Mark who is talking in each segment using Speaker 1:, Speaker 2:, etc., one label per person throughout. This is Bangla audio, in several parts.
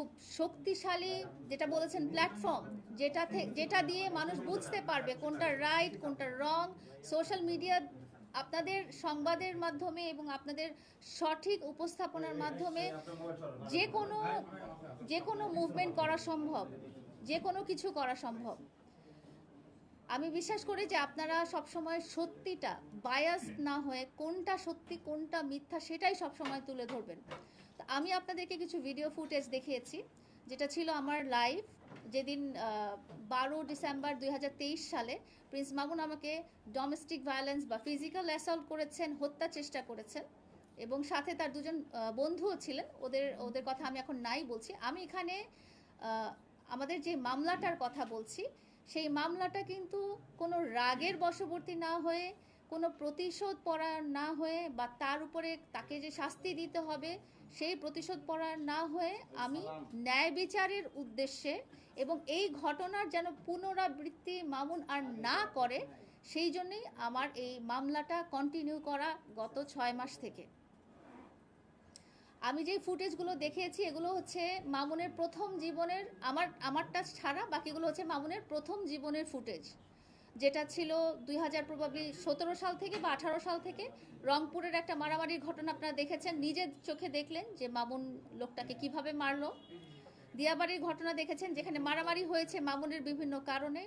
Speaker 1: খুব শক্তিশালী যেটা বলেছেন প্ল্যাটফর্ম যেটা যেটা দিয়ে মানুষ বুঝতে পারবে কোনটা রাইট কোনটা রং সোশ্যাল মিডিয়া আপনাদের সংবাদের মাধ্যমে এবং আপনাদের সঠিক উপস্থাপনার মাধ্যমে যে কোনো যে কোনো মুভমেন্ট করা সম্ভব, যে কোনো কিছু করা সম্ভব। আমি বিশ্বাস করি যে আপনারা সবসময় সত্যিটা বায়াস না হয়ে কোনটা সত্যি, কোনটা মিথ্যা সেটাই সবসময় তুলে ধরবেন। আমি আপনাদেরকে কিছু ভিডিও ফুটেজ দেখিয়েছি, যেটা ছিল আমার লাইভ যেদিন বারো ডিসেম্বর দুই হাজার তেইশ সালে প্রিন্স মামুন আমাকে ডোমেস্টিক ভায়োলেন্স বা ফিজিক্যাল অ্যাসল্ট করেছেন, হত্যা চেষ্টা করেছেন এবং সাথে তার দুজন বন্ধুও ছিলেন। ওদের ওদের কথা আমি এখন নাই বলছি। আমি এখানে আমাদের যে মামলাটার কথা বলছি, সেই মামলাটা কিন্তু কোনো রাগের বশবর্তী না হয়ে কোনো প্রতিশোধ পরায়ণ না হয়ে বা তার উপরে তাকে যে শাস্তি দিতে হবে, সেই প্রতিশোধ পরায়ণ না হয়ে আমি ন্যায় বিচারের উদ্দেশ্যে এবং এই ঘটনার যেন পুনরাবৃত্তি মামুন আর না করে, সেই জন্যই আমার এই মামলাটা কন্টিনিউ করা গত ছয় মাস থেকে। আমি যে ফুটেজগুলো দেখিয়েছি, এগুলো হচ্ছে মামুনের প্রথম জীবনের, আমার, আমারটা ছাড়া বাকিগুলো হচ্ছে মামুনের প্রথম জীবনের ফুটেজ। যেটা ছিল দুই হাজার প্রবাবলি সতেরো সাল থেকে বা আঠারো সাল থেকে রংপুরের একটা মারামারির ঘটনা আপনারা দেখেছেন। নিজের চোখে দেখলেন যে মামুন লোকটাকে কীভাবে মারলো। দিয়াবাড়ির ঘটনা দেখেছেন, যেখানে মারামারি হয়েছে মামুনের বিভিন্ন কারণে।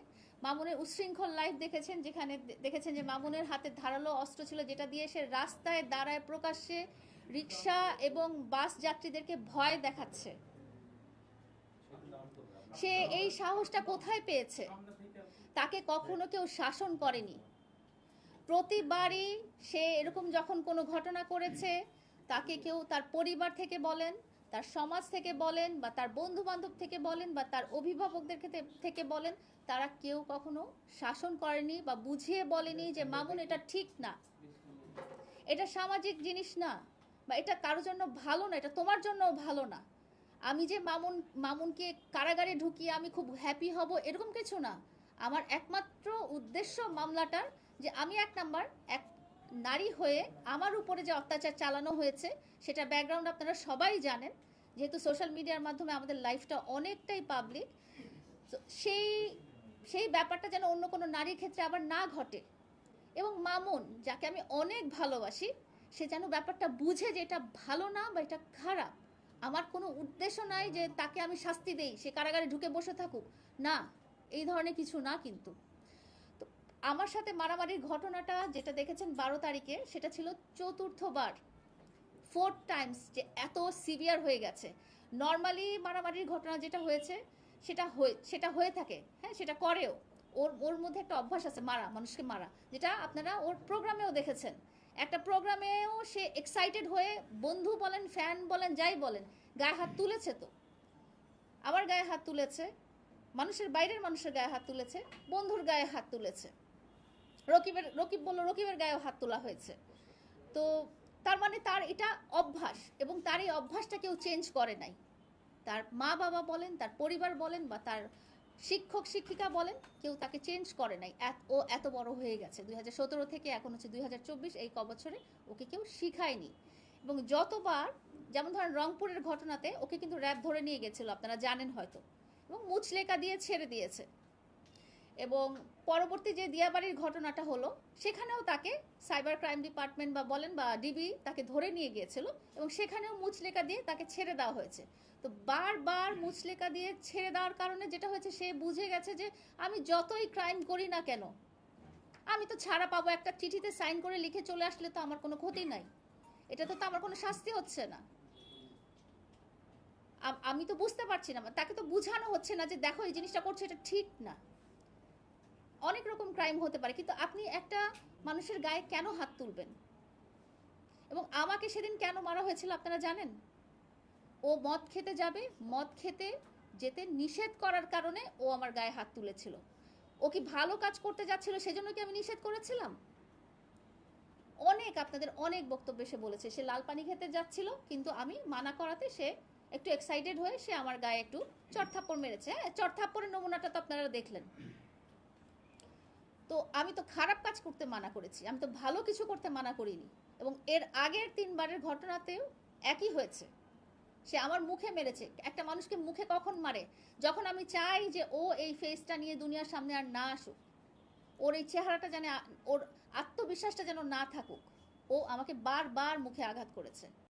Speaker 1: মামুনের উচ্ছৃঙ্খল লাইফ দেখেছেন, যেখানে দেখেছেন যে মামুনের হাতে ধারালো অস্ত্র ছিল যেটা দিয়ে সে রাস্তায় দাঁড়ায় প্রকাশ্যে রিক্সা এবং বাস যাত্রীদেরকে ভয় দেখাচ্ছে। সে এই সাহসটা কোথায় পেয়েছে? তাকে কখনো কেউ শাসন করেনি। প্রতিবারই সে এরকম যখন কোনো ঘটনা করেছে, তাকে কেউ তার পরিবার থেকে বলেন, তার সমাজ থেকে বলেন, বা তার বন্ধু বান্ধব থেকে বলেন, বা তার অভিভাবকদের থেকে বলেন, তারা কেউ কখনো শাসন করেনি বা বুঝিয়ে বলেনি যে, মামুন, এটা ঠিক না। এটা সামাজিক জিনিস না, বা এটা কারোর জন্য ভালো না, এটা তোমার জন্যও ভালো না। আমি যে মামুন, মামুনকে কারাগারে ঢুকিয়ে আমি খুব হ্যাপি হব, এরকম কিছু না। আমার একমাত্র উদ্দেশ্য মামলাটার যে আমি এক নাম্বার, এক নারী হয়ে আমার উপরে যে অত্যাচার চালানো হয়েছে, সেটা ব্যাকগ্রাউন্ড আপনারা সবাই জানেন। যেহেতু সোশ্যাল মিডিয়ার মাধ্যমে আমাদের লাইফটা অনেকটাই পাবলিক সেই সেই ব্যাপারটা যেন অন্য কোনো নারীর ক্ষেত্রে আবার না ঘটে। এবং মামুন, যাকে আমি অনেক ভালোবাসি, সে যেন ব্যাপারটা বুঝে যে এটা ভালো না বা এটা খারাপ। আমার কোনো উদ্দেশ্য নাই যে তাকে আমি শাস্তি দেই, সে কারাগারে ঢুকে বসে থাকুক। না এই ধরনের কিছু না কিন্তু। তো আমার সাথে মারামারির ঘটনাটা যেটা দেখেছেন বারো তারিখে, সেটা ছিল চতুর্থবার। ফোর্থ টাইমস যে এত সিভিয়ার হয়ে গেছে। নর্মালি মারামারির ঘটনা যেটা হয়েছে, সেটা হয়ে সেটা হয়ে থাকে হ্যাঁ সেটা করেও। ওর ওর মধ্যে একটা অভ্যাস আছে, মারা, মানুষকে মারা, যেটা আপনারা ওর প্রোগ্রামেও দেখেছেন। একটা প্রোগ্রামেও সে এক্সাইটেড হয়ে বন্ধু বলেন ফ্যান বলেন, যাই বলেন, গায়ে হাত তুলেছে তো। আবার গায়ে হাত তুলেছে মানুষের বাইরের মানুষের গায়ে হাত তুলেছে, বন্ধুর গায়ে হাত তুলেছে। রকিবের, রকিব বলল, রকিবের গায়েও হাত তোলা হয়েছে। তো তার মানে তার এটা অভ্যাস এবং তার এই অভ্যাসটা কেউ চেঞ্জ করে নাই। তার মা বাবা বলেন, তার পরিবার বলেন বা তার শিক্ষক, শিক্ষিকা বলেন, কেউ তাকে চেঞ্জ করে নাই। এত- ও এত বড় হয়ে গেছে। দুই হাজার সতেরো থেকে এখন হচ্ছে দুই হাজার চব্বিশ, এই ক বছরে ওকে কেউ শিখায়নি। এবং যতবার, যেমন ধরেন রংপুরের ঘটনাতে ওকে কিন্তু র্যাব ধরে নিয়ে গেছিল, আপনারা জানেন হয়তো। এবং মুচলেকা দিয়ে ছেড়ে দিয়েছে। এবং পরবর্তী যে দিয়াবাড়ির ঘটনাটা হলো, সেখানেও তাকে সাইবার ক্রাইম ডিপার্টমেন্ট বা বলেন বা ডিবি তাকে ধরে নিয়ে গিয়েছিল এবং সেখানেও মুচলেকা দিয়ে তাকে ছেড়ে দেওয়া হয়েছে। তো বারবার মুচলেকা দিয়ে ছেড়ে দেওয়ার কারণে যেটা হয়েছে, সে বুঝে গেছে যে আমি যতই ক্রাইম করি না কেন, আমি তো ছাড়া পাবো, একটা চিঠিতে সাইন করে লিখে চলে আসলে তো আমার কোনো ক্ষতি নাই। এটা তো আমার কোনো শাস্তি হচ্ছে না। আম- তো বুঝতে পারছি না, তাকে তো বোঝানো হচ্ছে না যে দেখো এই জিনিসটা করছে, এটা ঠিক না। অনেক রকম ক্রাইম হতে পারে, কিন্তু আপনি একটা মানুষের গায়ে কেন হাত তুলবেন? এবং আমাকে সেদিন কেন মারা হয়েছিল আপনারা জানেন? ও মদ খেতে যাবে, মদ খেতে যেতে নিষেধ করার কারণে ও আমার গায়ে হাত তুলেছিল। ও কি ভালো কাজ করতে যাচ্ছিল সেজন্য কি আমি নিষেধ করেছিলাম? অনেক আপনাদের অনেক বক্তব্য সে বলেছে, সে লাল পানি খেতে যাচ্ছিল, কিন্তু আমি মানা করাতে সে একটু এক্সাইটেড হয়ে সে আমার গায়ে একটু চড়থাপ্পড় মেরেছে। হ্যাঁ চড়থাপ্পড়ের নমুনাটা তো আপনারা দেখলেন। তো আমি তো খারাপ কাজ করতে মানা করেছি। আমি তো ভালো কিছু করতে মানা করিনি। এবং এর আগের তিনবারের ঘটনাতেও একই হয়েছে। সে আমার মুখে মেরেছে। একটা মানুষকে মুখে কখন মারে? যখন আমি চাই যে ও এই ফেসটা নিয়ে দুনিয়ার সামনে আর না আসুক। ওর এই চেহারাটা যেন ওর আত্মবিশ্বাসটা যেন না থাকুক। ও আমাকে বারবার মুখে আঘাত করেছে।